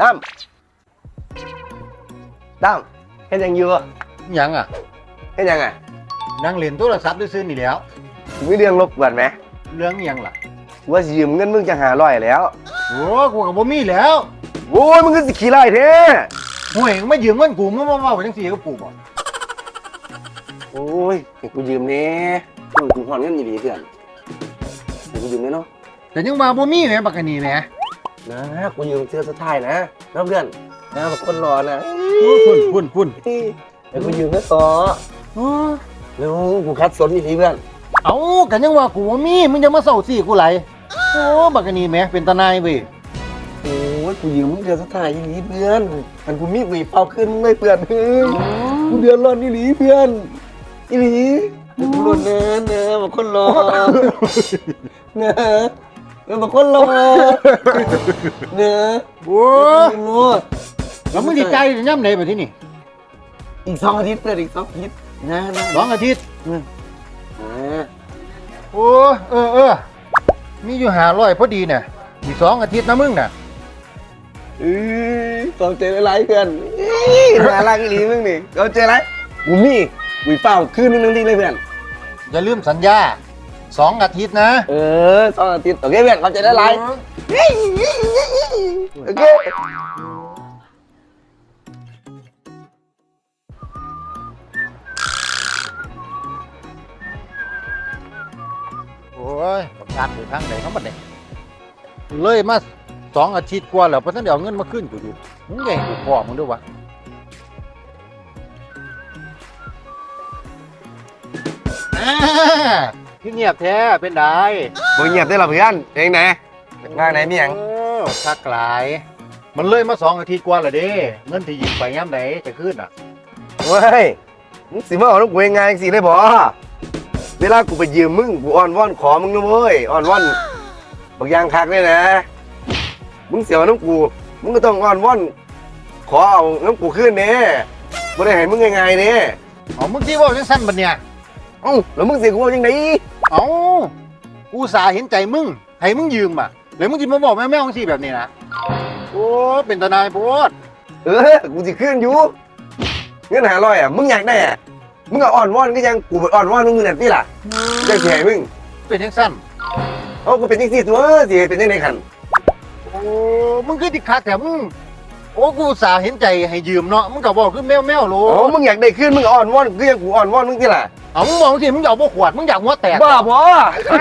ตั้มตั้มเฮ็ดหยังอยู่หยังอะ เฮ็ดหยังอะนั่งเล่นโทรศัพท์ซื่อๆนี่แหล้วมีเรื่องรบกวนไหมเรื่องหยังล่ะว่าสิยืมเงินมึงจะหาร้อยแล้วโอ้กูก็บ่มีแล้วโอ้ยมึงก็สิขี้ไล่แท้ห่วยมึงมายืมเงินกูมึงมาเว้าจังซี่กับกูบ่โอ้ยให้กูยืมแหน่กูกูหอนเงินดีๆเพื่อนให้กูยืมแหน่เนาะแต่ยังว่าบ่มีแหมบักอันนี้แหม นะกูยืมเสื้อสุดท้ายนะนะเพื่อนนะแบบคนรอนะโอ้พุ่นพุ่นพุ่นเดี๋ยวกูยืมเงินต่อโอ้แล้วกูคัดสนอีกทีเพื่อนเอากันยังว่ากูบ่มีมึงจะมาเศร้าซี่กูไหลโอ้บักอันนี้แหมเป็นตาหนายเว้ยโอ้ยกูยืมมึงเดือนสุดท้ายอีหลีเพื่อนมันกูมีวีเป่าขึ้นไม่เพื่อนเฮ้ยกูเดือนร้อนอีหลีเพื่อนอีหลีกูรอนเนื้อเนื้อมาคนรอเนื้อ เนื้อมาคนรอเนื้อโอ้กูรู้แล้วมึงสิใจายย่ำไหนบัดทีนี้อีกสองอาทิตย์เพื่อนอีกสองอาทิตย์นะนะสองอาทิตย์อ่าโอ้เออเออมีอยู่500พอดีน่ะอีกสองอาทิตย์นะมึงน่ะเอ้ยขอบใจหลายๆเพื่อนเอ้ยน่ารักอีหลีมึงนี่ขอบใจหลายกูมีวีเป่าขึ้นนึงนึงทีเลยเพื่อนอย่าลืมสัญญา สองอาทิตย์นะ เออสองอาทิตย์โอเคเพื่อนขอบใจหลายๆโอเคโอ้ยประกาศอยู่ทางไหนเขาบัดเนี่ยเลยมาสองอาทิตย์กว่าแล้วเพราะฉะนั้นเดี๋ยวเอาเงินมาขึ้นกูอยู่มึงใหญ่กูพอมึงด้วยวะอ่า พี่เงียบแท้เป็นไดบ่เงียบได้หรอเพื่อนเองไหนงานไหนมีหยังโอ้คักหลาย มันเลยมาสองอาทิตย์กว่าแล้วเด้เงินที่ยืมไปย้ำไหนจะขึ้นอะเว้ยมึงสิมาเอาลูกกูยังไงสิได้บ่เวลากูไปยืมมึงกูอ้อนวอนขอมึงนะเว้ยอ้อนวอนบางอย่างคักเลยนะ มึงเสียน้ำกู มึงก็ต้องอ้อนวอน ขอเอาน้ำกูขึ้นเน่บ่ได้ให้มึงง่ายๆเน่เอามึงที่ว่าจังสั้นบัดเนี่ยเอ้าแล้วมึงเสียกูว่าจังได เอากูสาห์เห็นใจมึง ให้มึงยืมอะแล้วมึงจะมาบอกแม่แม่ของสิแบบนี้นะ โอ้เป็นตานายโพดเออ กูสิขึ้นอยู่ เงินหาร้อยอะ มึงอยากได้อะ มึงก็อ่อนวอนก็ยังกูไปอ่อนวอนมึงนั่นนี่ล่ะได้สิให้มึง เป็นยังสั้นเอากูเป็นจังซี่ตัวสิให้เป็นจังได๋คันโอ้ มึงคือติดคักแต่มึงโอ้ กูสาห์เห็นใจให้ยืมเนาะ มึงก็บอกคือแมวแมวโลโอ้มึงอยากได้ขึ้นมึงก็อ่อนวอนก็ยังกูอ่อนวอนมึงนี่ล่ะ เอามึงมองสิมึงอยากบ่ขวดมึงอยากหัวแตกบ้าบ่ไอ้